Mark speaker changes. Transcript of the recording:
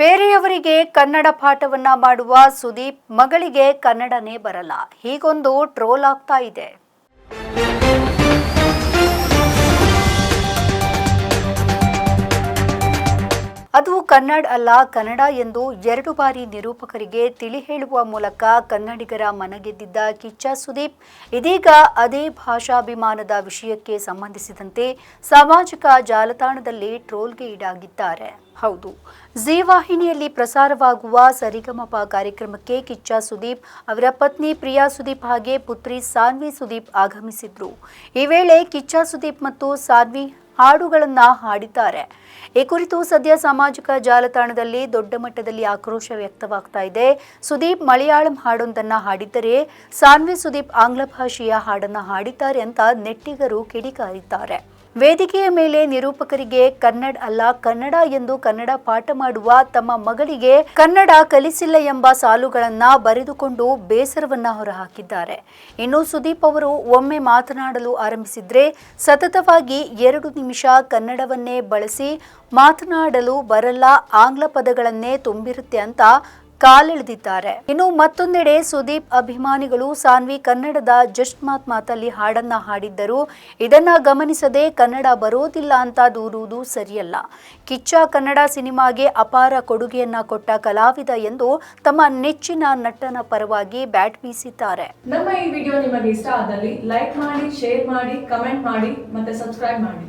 Speaker 1: ಬೇರೆಯವರಿಗೆ ಕನ್ನಡ ಪಾಠವನ್ನ ಮಾಡುವ ಸುದೀಪ್ ಮಗಳಿಗೆ ಕನ್ನಡನೇ ಬರಲ್ಲ. ಹೀಗೊಂದು ಟ್ರೋಲ್ ಆಗ್ತಾ ಇದೆ. ಅದು ಕನ್ನಡ ಅಲ್ಲ, ಕನ್ನಡ ಎಂದು ಎರಡು ಬಾರಿ ನಿರೂಪಕರಿಗೆ ತಿಳಿ ಹೇಳುವ ಮೂಲಕ ಕನ್ನಡಿಗರ ಮನಗೆದ್ದಿದ್ದ ಕಿಚ್ಚ ಸುದೀಪ್, ಇದೀಗ ಅದೇ ಭಾಷಾಭಿಮಾನದ ವಿಷಯಕ್ಕೆ ಸಂಬಂಧಿಸಿದಂತೆ ಸಾಮಾಜಿಕ ಜಾಲತಾಣದಲ್ಲಿ ಟ್ರೋಲ್ಗೆ ಈಡಾಗಿದ್ದಾರೆ. ಹೌದು, ಜಿ ವಾಹಿನಿಯಲ್ಲಿ ಪ್ರಸಾರವಾಗುವ ಸರಿಗಮಪ ಕಾರ್ಯಕ್ರಮಕ್ಕೆ ಕಿಚ್ಚ ಸುದೀಪ್, ಅವರ ಪತ್ನಿ ಪ್ರಿಯಾ ಸುದೀಪ್ ಹಾಗೆ ಪುತ್ರಿ ಸಾನ್ವಿ ಸುದೀಪ್ ಆಗಮಿಸಿದ್ರು. ಈ ವೇಳೆ ಕಿಚ್ಚ ಸುದೀಪ್ ಮತ್ತು ಸಾನ್ವಿ ಹಾಡುಗಳನ್ನ ಹಾಡಿದ್ದಾರೆ. ಈ ಕುರಿತು ಸದ್ಯ ಸಾಮಾಜಿಕ ಜಾಲತಾಣದಲ್ಲಿ ದೊಡ್ಡ ಮಟ್ಟದಲ್ಲಿ ಆಕ್ರೋಶ ವ್ಯಕ್ತವಾಗ್ತಾ ಇದೆ. ಸುದೀಪ್ ಮಲಯಾಳಂ ಹಾಡೊಂದನ್ನ ಹಾಡಿದ್ದರೆ ಸಾನ್ವಿ ಸುದೀಪ್ ಆಂಗ್ಲ ಭಾಷೆಯ ಹಾಡನ್ನ ಹಾಡಿದ್ದಾರೆ ಅಂತ ನೆಟ್ಟಿಗರು ಕಿಡಿಕಾರಿದ್ದಾರೆ. ವೇದಿಕೆಯ ಮೇಲೆ ನಿರೂಪಕರಿಗೆ ಕನ್ನಡ ಅಲ್ಲ, ಕನ್ನಡ ಎಂದು ಕನ್ನಡ ಪಾಠ ಮಾಡುವ ತಮ್ಮ ಮಗಳಿಗೆ ಕನ್ನಡ ಕಲಿಸಿಲ್ಲ ಎಂಬ ಸಾಲುಗಳನ್ನ ಬರೆದುಕೊಂಡು ಬೇಸರವನ್ನ ಹೊರಹಾಕಿದ್ದಾರೆ. ಇನ್ನು ಸುದೀಪ್ ಅವರು ಒಮ್ಮೆ ಮಾತನಾಡಲು ಆರಂಭಿಸಿದ್ರೆ ಸತತವಾಗಿ ಎರಡು ನಿಮಿಷ ಕನ್ನಡವನ್ನೇ ಬಳಸಿ ಮಾತನಾಡಲು ಬರಲ್ಲ, ಆಂಗ್ಲ ಪದಗಳನ್ನೇ ತುಂಬಿರುತ್ತೆ ಅಂತ ಕಾಲೆಳೆದಿದ್ದಾರೆ. ಇನ್ನು ಮತ್ತೊಂದೆಡೆ ಸುದೀಪ್ ಅಭಿಮಾನಿಗಳು ಸಾನ್ವಿ ಕನ್ನಡದ ಜಸ್ಟ್ ಮಾತ್ ಮಾತಲ್ಲಿ ಹಾಡನ್ನ ಹಾಡಿದ್ದರು. ಇದನ್ನ ಗಮನಿಸದೆ ಕನ್ನಡ ಬರೋದಿಲ್ಲ ಅಂತ ದೂರುವುದು ಸರಿಯಲ್ಲ. ಕಿಚ್ಚ ಕನ್ನಡ ಸಿನಿಮಾಗೆ ಅಪಾರ ಕೊಡುಗೆಯನ್ನ ಕೊಟ್ಟ ಕಲಾವಿದ ಎಂದು ತಮ್ಮ ನೆಚ್ಚಿನ ನಟನ ಪರವಾಗಿ ಬ್ಯಾಟ್ ಬೀಸಿದ್ದಾರೆ.
Speaker 2: ನಮ್ಮ ಈ ವಿಡಿಯೋ ನಿಮಗೆ ಇಷ್ಟ ಆದಲ್ಲಿ ಲೈಕ್ ಮಾಡಿ, ಶೇರ್ ಮಾಡಿ, ಕಮೆಂಟ್ ಮಾಡಿ ಮತ್ತೆ ಸಬ್ಸ್ಕ್ರೈಬ್ ಮಾಡಿ.